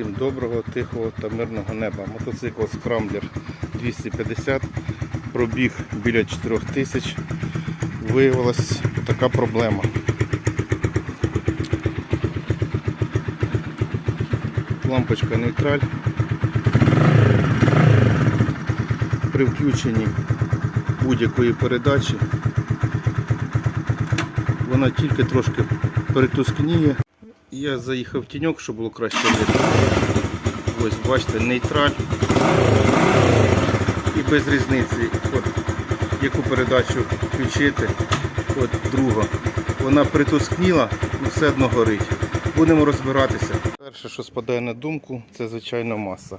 Всім доброго, тихого та мирного неба. Мотоцикл Scrambler 250, пробіг біля 4000. Виявилась така проблема. Лампочка нейтраль. При включенні будь-якої передачі вона тільки трошки перетускніє. Я заїхав в тіньок, щоб було краще видно. Ось бачите, нейтраль. І без різниці, от, яку передачу включити, от друга. Вона притускніла, але все одно горить. Будемо розбиратися. Перше, що спадає на думку, це звичайно маса.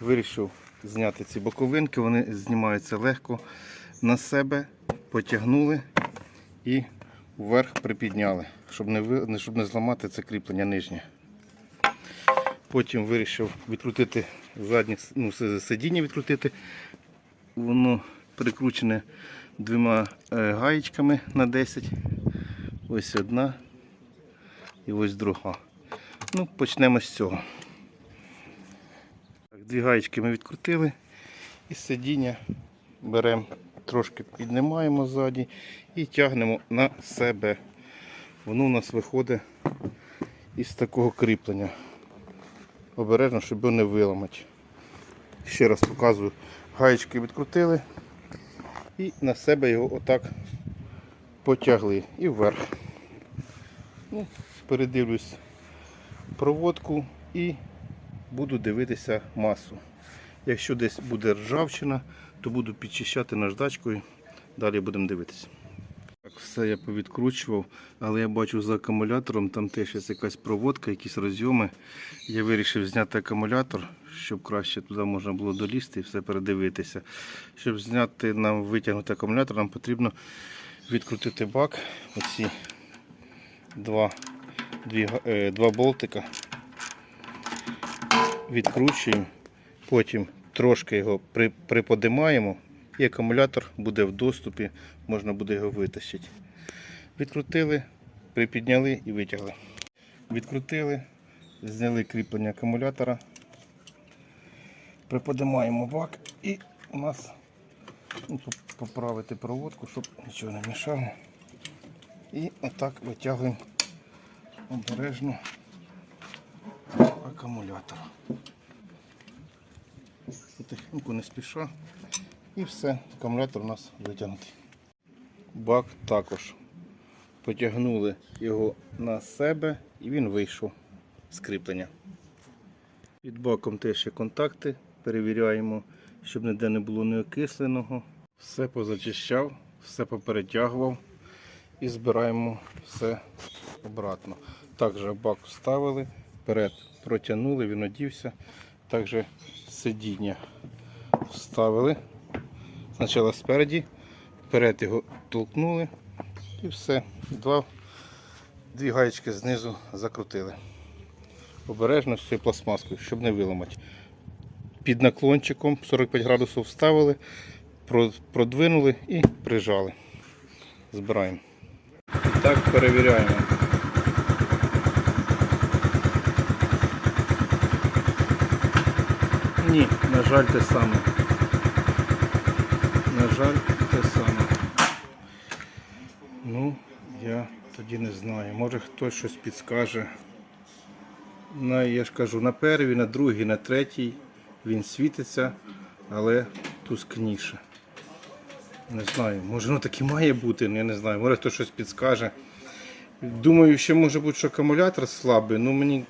Вирішив зняти ці боковинки, вони знімаються легко. На себе потягнули і вверх припідняли, щоб не, щоб не зламати це кріплення нижнє. Потім вирішив відкрутити заднє ну, сидіння відкрутити. Воно прикручене двома е, гаєчками на 10. Ось одна і ось друга. Ну, почнемо з цього. Дві гаєчки ми відкрутили і сидіння беремо, трошки піднімаємо ззаді і тягнемо на себе. Воно у нас виходить із такого кріплення. Обережно, щоб його не виламати. Ще раз показую. Гаєчки відкрутили і на себе його отак потягли і вверх. Ну, передивлюсь проводку і буду дивитися масу. Якщо десь буде ржавчина, то буду підчищати наждачкою. Далі будемо дивитися. Так, все я повідкручував, але я бачу за акумулятором там теж є якась проводка, якісь розйоми. Я вирішив зняти акумулятор, щоб краще туди можна було долізти і все передивитися. Щоб зняти нам витягнути акумулятор, нам потрібно відкрутити бак. Оці два, дві, е, два болтика. Відкручуємо, потім трошки його при, приподимаємо і акумулятор буде в доступі, можна буде його витащити. Відкрутили, припідняли і витягли. Відкрутили, зняли кріплення акумулятора, приподимаємо бак і у нас ну, поправити проводку, щоб нічого не мішало. І отак витягуємо обережно акумулятор. Потихеньку не спіша. І все, акумулятор у нас витягнутий. Бак також. Потягнули його на себе і він вийшов з кріплення. Під баком теж є контакти. Перевіряємо, щоб ніде не було неокисленого. Все позачищав, все поперетягував і збираємо все обратно. Також бак вставили, вперед протягнули, він одівся. Також сидіння вставили. Спочатку спереді, вперед його толкнули і все. Два, дві гаєчки знизу закрутили. Обережно з цією пластмаскою, щоб не виламати. Під наклончиком 45 градусів вставили, продвинули і прижали. Збираємо. Так перевіряємо. Ні, на жаль, те саме. На жаль, те саме. Ну, я тоді не знаю. Може хтось щось підскаже. На, я ж кажу, на першій, на другій, на третій він світиться, але тускніше. Не знаю, може воно так і має бути, ну, я не знаю, може хтось щось підскаже. Думаю, ще може бути, що акумулятор слабий, ну мені ну,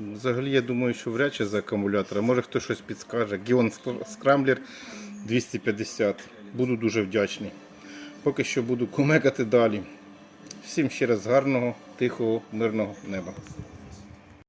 взагалі я думаю, що вряд чи за акумулятора. Може хтось щось підскаже. Гіон Скрамблер 250. Буду дуже вдячний. Поки що буду кумекати далі. Всім ще раз гарного, тихого, мирного неба.